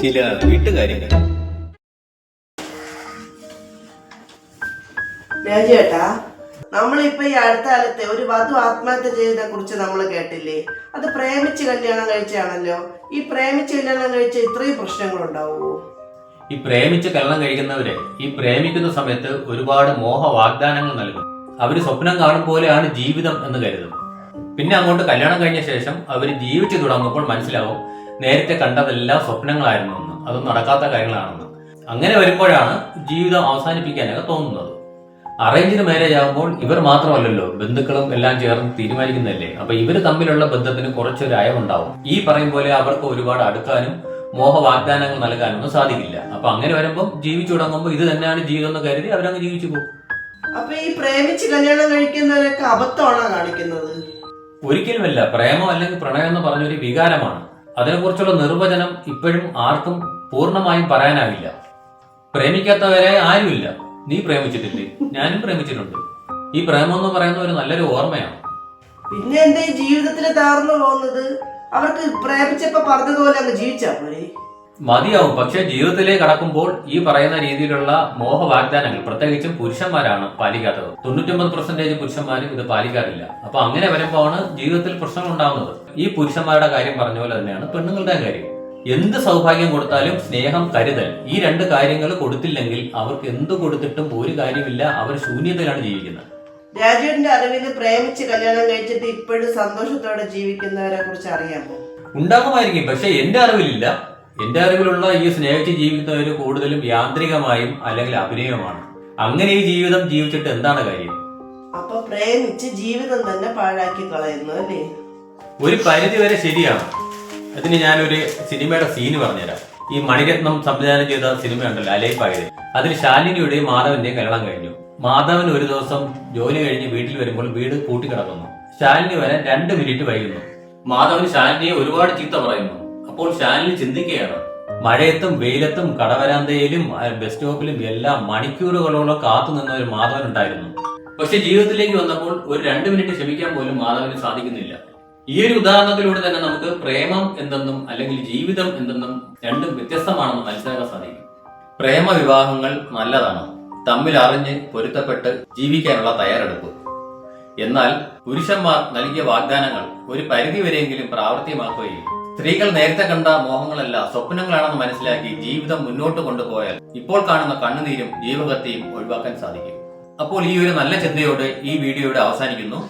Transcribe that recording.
ചില വീട്ടുകാര്യങ്ങൾ. രാജേട്ടാ നമ്മളിപ്പോ ഈ അടുത്ത കാലത്തെ ഒരു വധു ആത്മഹത്യ ചെയ്തതിനെ കുറിച്ച് നമ്മൾ കേട്ടില്ലേ? അത് പ്രേമിച്ച് കല്യാണം കഴിച്ചാണല്ലോ ഈ പ്രേമിച്ച് കല്യാണം കഴിച്ച ഇത്രയും പ്രശ്നങ്ങളുണ്ടാവോ? ഈ പ്രേമിച്ച് കല്യാണം കഴിക്കുന്നവരെ ഈ പ്രേമിക്കുന്ന സമയത്ത് ഒരുപാട് മോഹ വാഗ്ദാനങ്ങൾ നൽകും. അവർ സ്വപ്നം കാണും പോലെയാണ് ജീവിതം എന്ന് കരുതും. പിന്നെ അങ്ങോട്ട് കല്യാണം കഴിഞ്ഞ ശേഷം അവർ ജീവിച്ചു തുടങ്ങുമ്പോൾ മനസ്സിലാവും നേരത്തെ കണ്ടതെല്ലാം സ്വപ്നങ്ങളായിരുന്നു എന്ന് അതൊന്നും നടക്കാത്ത കാര്യങ്ങളാണെന്ന്. അങ്ങനെ വരുമ്പോഴാണ് ജീവിതം അവസാനിപ്പിക്കാനൊക്കെ തോന്നുന്നത്. അറേഞ്ച്ഡ് മാരേജ് ആകുമ്പോൾ ഇവർ മാത്രമല്ലല്ലോ ബന്ധുക്കളും എല്ലാം ചേർന്ന് തീരുമാനിക്കുന്നതല്ലേ? അപ്പൊ ഇവർ തമ്മിലുള്ള ബന്ധത്തിന് കുറച്ചൊരു അയവുണ്ടാവും. ഈ പറയും പോലെ അവർക്ക് ഒരുപാട് അടുക്കാനും മോഹ വാഗ്ദാനങ്ങൾ നൽകാനൊന്നും സാധിക്കില്ല. അപ്പൊ അങ്ങനെ വരുമ്പോൾ ജീവിച്ചു തുടങ്ങുമ്പോൾ ഇത് തന്നെയാണ് ജീവിതം എന്ന് കരുതി അവരങ്ങ് ജീവിച്ചു പോകും. അപ്പൊ ഈ പ്രേമിച്ച് കല്യാണം കഴിക്കുന്നവരൊക്കെ അബദ്ധമാണോ കാണിക്കുന്നത്? ഒരിക്കലുമല്ല പ്രേമം അല്ലെങ്കിൽ പ്രണയം എന്ന് പറഞ്ഞൊരു വികാരമാണ്. അതിനെക്കുറിച്ചുള്ള നിർവചനം ഇപ്പോഴും ആർക്കും പൂർണമായും പറയാനാവില്ല. പ്രേമിക്കാത്തവരെ ആരുമില്ല. നീ പ്രേമിച്ചിട്ടില്ലേ? ഞാനും പ്രേമിച്ചിട്ടുണ്ട്. ഈ പ്രേമം എന്ന് പറയുന്ന ഒരു നല്ലൊരു ഓർമ്മയാണ്. പിന്നെ എന്റെ ജീവിതത്തിൽ തകർന്നു പോകുന്നത്? അവർക്ക് പ്രേമിച്ചപ്പോ പറഞ്ഞതുപോലെ അങ്ങ് ജീവിച്ചാ മതിയാവും. പക്ഷെ ജീവിതത്തിലേക്ക് കടക്കുമ്പോൾ ഈ പറയുന്ന രീതിയിലുള്ള മോഹ വാഗ്ദാനങ്ങൾ പ്രത്യേകിച്ചും പുരുഷന്മാരാണ് പാലിക്കാത്തത്. തൊണ്ണൂറ്റൊമ്പത് പെർസെന്റേജ് പുരുഷന്മാരും ഇത് പാലിക്കാറില്ല. അപ്പൊ അങ്ങനെ വരുമ്പോഴാണ് ജീവിതത്തിൽ പ്രശ്നങ്ങൾ ഉണ്ടാകുന്നത് ഈ പുരുഷന്മാരുടെ കാര്യം പറഞ്ഞ പോലെ തന്നെയാണ് പെണ്ണുങ്ങളുടെ കാര്യം. എന്ത് സൗഭാഗ്യം കൊടുത്താലും സ്നേഹം കരുതൽ ഈ രണ്ട് കാര്യങ്ങൾ കൊടുത്തില്ലെങ്കിൽ അവർക്ക് എന്ത് കൊടുത്തിട്ടും ഒരു കാര്യമില്ല. അവർ ശൂന്യതയിലാണ് ജീവിക്കുന്നത്. രാജുവിന്റെ അറിവിൽ പ്രേമിച്ച് കല്യാണം കഴിച്ചിട്ട് ഇപ്പോഴും സന്തോഷത്തോടെ ജീവിക്കുന്നവരെ കുറിച്ച് അറിയാമോ? ഉണ്ടാകുമായിരിക്കും. പക്ഷെ എന്റെ അറിവിലില്ല. എന്റെ അറിവിലുള്ള ഈ സ്നേഹിച്ച് ജീവിക്കുന്നവർ കൂടുതലും യാന്ത്രികമായും അല്ലെങ്കിൽ അഭിനയമാണ് അങ്ങനെ ഈ ജീവിതം ജീവിച്ചിട്ട് എന്താണ് കാര്യം? അപ്പൊ പ്രേമിച്ച് ജീവിതം തന്നെ പാഴാക്കി കളയുന്നു അല്ലേ? ഒരു പരിധി വരെ ശരിയാണ്. അതിന് ഞാനൊരു സിനിമയുടെ സീന് പറഞ്ഞുതരാം. ഈ മണിരത്നം സംവിധാനം ചെയ്ത സിനിമ ഉണ്ടല്ലോ അലൈപ്പായത് അതിൽ ശാലിനിയുടെയും മാധവന്റെയും കല്യാണം കഴിഞ്ഞു. മാധവൻ ഒരു ദിവസം ജോലി കഴിഞ്ഞ് വീട്ടിൽ വരുമ്പോൾ വീട് പൂട്ടിക്കിടക്കുന്നു. ശാലിനി വരാൻ രണ്ട് മിനിറ്റ് വൈകുന്നു. മാധവൻ ശാലിനിയെ ഒരുപാട് ചീത്ത പറയുന്നു. അപ്പോൾ ഷാനിൽ ചിന്തിക്കുകയാണ്. മഴയത്തും വെയിലത്തും കടവരാന്തയിലും ബസ് സ്റ്റോപ്പിലും എല്ലാം മണിക്കൂറുകളോളം കാത്തു നിന്ന ഒരു മാധവൻ ഉണ്ടായിരുന്നു പക്ഷെ ജീവിതത്തിലേക്ക് വന്നപ്പോൾ ഒരു രണ്ട് മിനിറ്റ് ക്ഷമിക്കാൻ പോലും മാധവന് സാധിക്കുന്നില്ല. ഈ ഒരു ഉദാഹരണത്തിലൂടെ തന്നെ നമുക്ക് പ്രേമം എന്തെന്നും അല്ലെങ്കിൽ ജീവിതം എന്തെന്നും രണ്ടും വ്യത്യസ്തമാണെന്ന് മനസ്സിലാക്കാൻ സാധിക്കും. പ്രേമ വിവാഹങ്ങൾ നല്ലതാണ്. തമ്മിൽ അറിഞ്ഞ് പൊരുത്തപ്പെട്ട് ജീവിക്കാനുള്ള തയ്യാറെടുപ്പ്. എന്നാൽ പുരുഷന്മാർ നൽകിയ വാഗ്ദാനങ്ങൾ ഒരു പരിധി വരെയെങ്കിലും പ്രാവർത്തികമാക്കുകയും സ്ത്രീകൾ നേരത്തെ കണ്ട മോഹങ്ങളല്ല സ്വപ്നങ്ങളാണെന്ന് മനസ്സിലാക്കി ജീവിതം മുന്നോട്ട് കൊണ്ടുപോയാൽ ഇപ്പോൾ കാണുന്ന കണ്ണുനീരും ജീവകത്തെയും ഒഴിവാക്കാൻ സാധിക്കും. അപ്പോൾ ഈ ഒരു നല്ല ചിന്തയോടെ ഈ വീഡിയോയുടെ അവസാനിക്കുന്നു.